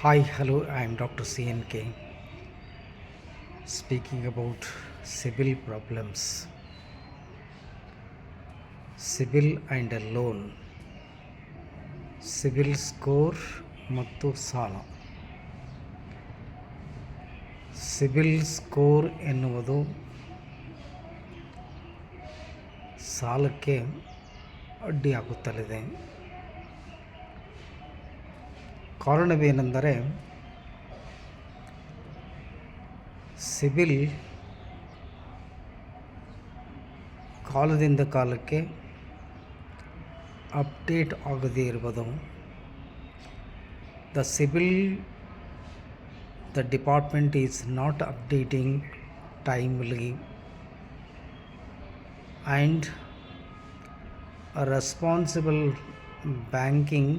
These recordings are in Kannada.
Hi, hello, I am Dr. CNK speaking about civil problems. CIBIL and loan CIBIL score ಮತ್ತು ಸಾಲ ಸಿಬಿಲ್ ಸ್ಕೋರ್ ಎನ್ನುವುದು ಸಾಲಕ್ಕೆ ಅಡ್ಡಿಯಾಗುತ್ತಲಿದೆ ಕಾರಣವೇನೆಂದರೆ ಸಿಬಿಲ್ ಕಾಲದಿಂದ ಕಾಲಕ್ಕೆ ಅಪ್ಡೇಟ್ ಆಗದೇ ಇರುವುದು. The CIBIL, the department is not updating timely and responsible banking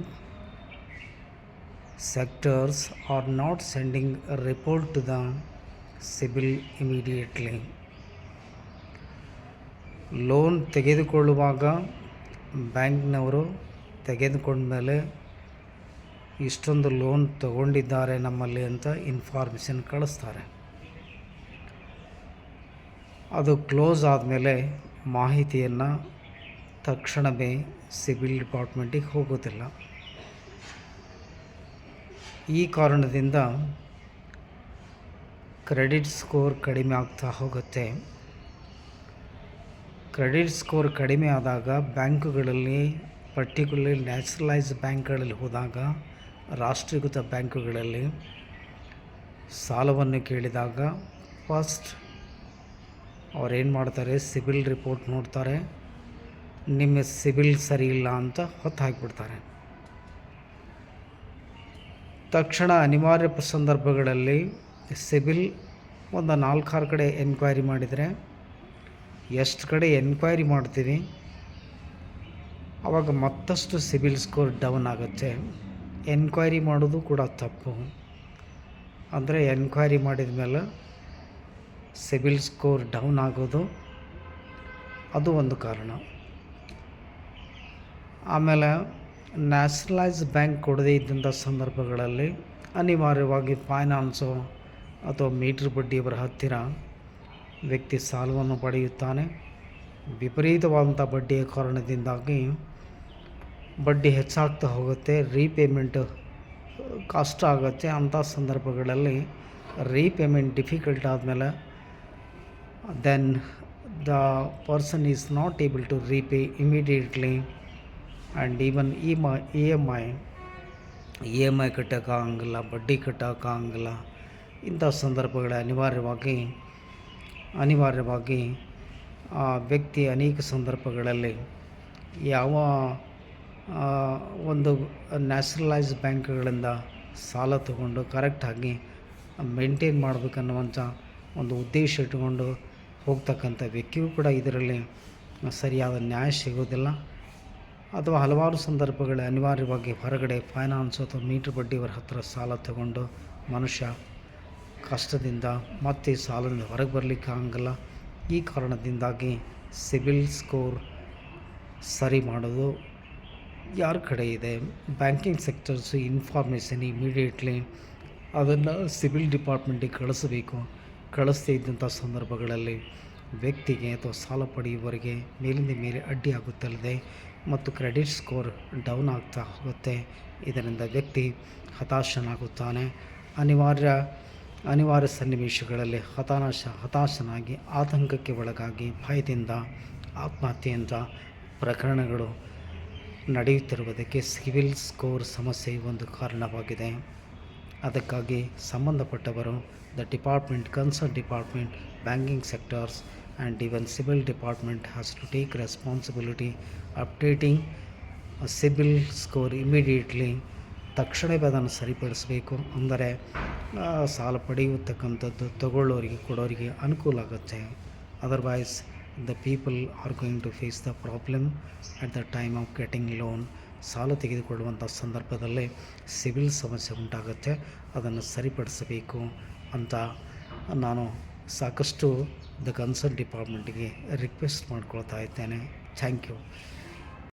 sectors are not sending a report to the CIBIL immediately loan ತೆಗೆದುಕೊಳ್ಳುವಾಗ ಬ್ಯಾಂಕ್ನವರು ತೆಗೆದುಕೊಂಡ್ಮೇಲೆ ಇಷ್ಟೊಂದು ಲೋನ್ ತಗೊಂಡಿದ್ದಾರೆ ನಮ್ಮಲ್ಲಿ ಅಂತ ಇನ್ಫಾರ್ಮೇಷನ್ ಕಳಿಸ್ತಾರೆ. ಅದು ಕ್ಲೋಸ್ ಆದಮೇಲೆ ಮಾಹಿತಿಯನ್ನು ತಕ್ಷಣವೇ ಸಿಬಿಲ್ ಡಿಪಾರ್ಟ್ಮೆಂಟಿಗೆ ಹೋಗೋದಿಲ್ಲ. ಈ ಕಾರಣದಿಂದ ಕ್ರೆಡಿಟ್ ಸ್ಕೋರ್ ಕಡಿಮೆ ಆಗ್ತಾ ಹೋಗುತ್ತೆ. ಕ್ರೆಡಿಟ್ ಸ್ಕೋರ್ ಕಡಿಮೆ ಆದಾಗ ಬ್ಯಾಂಕುಗಳಲ್ಲಿ, ಪರ್ಟಿಕ್ಯುಲರ್ಲಿ ನ್ಯಾಷನಲೈಸ್ ಬ್ಯಾಂಕ್ಗಳಲ್ಲಿ ಹೋದಾಗ, ರಾಷ್ಟ್ರೀಕೃತ ಬ್ಯಾಂಕುಗಳಲ್ಲಿ ಸಾಲವನ್ನು ಕೇಳಿದಾಗ ಫಸ್ಟ್ ಅವ್ರೇನು ಮಾಡ್ತಾರೆ, ಸಿಬಿಲ್ ರಿಪೋರ್ಟ್ ನೋಡ್ತಾರೆ. ನಿಮ್ಮ ಸಿಬಿಲ್ ಸರಿ ಇಲ್ಲ ಅಂತ ಹೊತ್ತು ಹಾಕಿಬಿಡ್ತಾರೆ. ತಕ್ಷಣ ಅನಿವಾರ್ಯ ಸಂದರ್ಭಗಳಲ್ಲಿ ಸಿಬಿಲ್ ಒಂದು ನಾಲ್ಕಾರು ಕಡೆ ಎನ್ಕ್ವೈರಿ ಮಾಡಿದರೆ, ಎಷ್ಟು ಕಡೆ ಎನ್ಕ್ವೈರಿ ಮಾಡ್ತೀವಿ ಆವಾಗ ಮತ್ತಷ್ಟು ಸಿಬಿಲ್ ಸ್ಕೋರ್ ಡೌನ್ ಆಗುತ್ತೆ. ಎನ್ಕ್ವೈರಿ ಮಾಡೋದು ಕೂಡ ತಪ್ಪು. ಅಂದರೆ ಎನ್ಕ್ವೈರಿ ಮಾಡಿದ ಮೇಲೆ ಸಿಬಿಲ್ ಸ್ಕೋರ್ ಡೌನ್ ಆಗೋದು, ಅದು ಒಂದು ಕಾರಣ. ಆಮೇಲೆ ನ್ಯಾಷನಲೈಸ್ ಬ್ಯಾಂಕ್ ಕೊಡದೇ ಇದ್ದಂಥ ಸಂದರ್ಭಗಳಲ್ಲಿ ಅನಿವಾರ್ಯವಾಗಿ ಫೈನಾನ್ಸು ಅಥವಾ ಮೀಟ್ರ್ ಬಡ್ಡಿಯವರ ಹತ್ತಿರ ವ್ಯಕ್ತಿ ಸಾಲವನ್ನು ಪಡೆಯುತ್ತಾನೆ. ವಿಪರೀತವಾದಂಥ ಬಡ್ಡಿಯ ಕಾರಣದಿಂದಾಗಿ ಬಡ್ಡಿ ಹೆಚ್ಚಾಗ್ತಾ ಹೋಗುತ್ತೆ, ರೀಪೇಮೆಂಟ್ ಕಷ್ಟ ಆಗುತ್ತೆ. ಅಂಥ ಸಂದರ್ಭಗಳಲ್ಲಿ ರೀಪೇಮೆಂಟ್ ಡಿಫಿಕಲ್ಟ್ ಆದಮೇಲೆ then the person is not able to repay immediately and even E M E M I E M I ಕಟ್ಟೋಕ್ಕಾಗಂಗಿಲ್ಲ ಬಡ್ಡಿ ಕಟ್ಟೋಕ್ಕಾಗಂಗಿಲ್ಲ ಇಂಥ ಸಂದರ್ಭಗಳ ಅನಿವಾರ್ಯವಾಗಿ ಅನಿವಾರ್ಯವಾಗಿ ಆ ವ್ಯಕ್ತಿ ಅನೇಕ ಸಂದರ್ಭಗಳಲ್ಲಿ ಯಾವ ಒಂದು ನ್ಯಾಷನಲೈಸ್ ಬ್ಯಾಂಕ್ಗಳಿಂದ ಸಾಲ ತಗೊಂಡು ಕರೆಕ್ಟಾಗಿ ಮೇಂಟೈನ್ ಮಾಡಬೇಕನ್ನುವಂಥ ಒಂದು ಉದ್ದೇಶ ಇಟ್ಟುಕೊಂಡು ಹೋಗ್ತಕ್ಕಂಥ ವ್ಯಕ್ತಿಯೂ ಕೂಡ ಇದರಲ್ಲಿ ಸರಿಯಾದ ನ್ಯಾಯ ಸಿಗೋದಿಲ್ಲ ಅಥವಾ ಹಲವಾರು ಸಂದರ್ಭಗಳಲ್ಲಿ ಅನಿವಾರ್ಯವಾಗಿ ಹೊರಗಡೆ ಫೈನಾನ್ಸ್ ಅಥವಾ ಮೀಟ್ರ್ ಬಡ್ಡಿಯವರ ಹತ್ತಿರ ಸಾಲ ತಗೊಂಡು ಮನುಷ್ಯ ಕಷ್ಟದಿಂದ ಮತ್ತೆ ಸಾಲದಿಂದ ಹೊರಗೆ ಬರಲಿಕ್ಕೆ ಆಗಲ್ಲ. ಈ ಕಾರಣದಿಂದಾಗಿ ಸಿಬಿಲ್ ಸ್ಕೋರ್ ಸರಿ ಮಾಡೋದು ಯಾರ ಕಡೆ ಇದೆ? ಬ್ಯಾಂಕಿಂಗ್ ಸೆಕ್ಟರ್ಸು ಇನ್ಫಾರ್ಮೇಷನ್ ಇಮಿಡಿಯೇಟ್ಲಿ ಅದನ್ನು ಸಿವಿಲ್ ಡಿಪಾರ್ಟ್ಮೆಂಟಿಗೆ ಕಳಿಸಬೇಕು. ಕಳಿಸದೇ ಇದ್ದಂಥ ಸಂದರ್ಭಗಳಲ್ಲಿ ವ್ಯಕ್ತಿಗೆ ಅಥವಾ ಸಾಲ ಪಡೆಯುವವರಿಗೆ ಮೇಲಿಂದ ಮೇಲೆ ಅಡ್ಡಿ ಆಗುತ್ತಲ್ಲದೆ ಮತ್ತು ಕ್ರೆಡಿಟ್ ಸ್ಕೋರ್ ಡೌನ್ ಆಗ್ತಾ ಹೋಗುತ್ತೆ. ಇದರಿಂದ ವ್ಯಕ್ತಿ ಹತಾಶನಾಗುತ್ತಾನೆ. ಅನಿವಾರ್ಯ ಅನಿವಾರ್ಯ ಸನ್ನಿವೇಶಗಳಲ್ಲಿ ಹತಾಶ ಹತಾಶನಾಗಿ ಆತಂಕಕ್ಕೆ ಒಳಗಾಗಿ ಭಯದಿಂದ, ಆತ್ಮಹತ್ಯೆಯಿಂದ ಪ್ರಕರಣಗಳು ನಡೆಯುತ್ತಿರುವುದಕ್ಕೆ ಸಿವಿಲ್ ಸ್ಕೋರ್ ಸಮಸ್ಯೆ ಒಂದು ಕಾರಣವಾಗಿದೆ. ಅದಕ್ಕಾಗಿ ಸಂಬಂಧಪಟ್ಟವರು the department concern department banking sectors and even CIBIL department has to take responsibility updating CIBIL score immediately ತಕ್ಷಣವೇ ಅದನ್ನು ಸರಿಪಡಿಸಬೇಕು. ಅಂದರೆ ಸಾಲ ಪಡೆಯತಕ್ಕಂಥದ್ದು ತಗೊಳ್ಳೋರಿಗೆ, ಕೊಡೋರಿಗೆ ಅನುಕೂಲ ಆಗುತ್ತೆ. Otherwise the people are going to face the problem at the time of getting loan ಸಾಲ ತೆಗೆದುಕೊಳ್ಳುವಂಥ ಸಂದರ್ಭದಲ್ಲೇ ಸಿವಿಲ್ ಸಮಸ್ಯೆ ಉಂಟಾಗುತ್ತೆ. ಅದನ್ನು ಸರಿಪಡಿಸಬೇಕು ಅಂತ ನಾನು ಸಾಕಷ್ಟು ದ ಕನ್ಸರ್ನ್ ಡಿಪಾರ್ಟ್ಮೆಂಟಿಗೆ ರಿಕ್ವೆಸ್ಟ್ ಮಾಡ್ಕೊಳ್ತಾ ಇದ್ದೇನೆ. Thank you.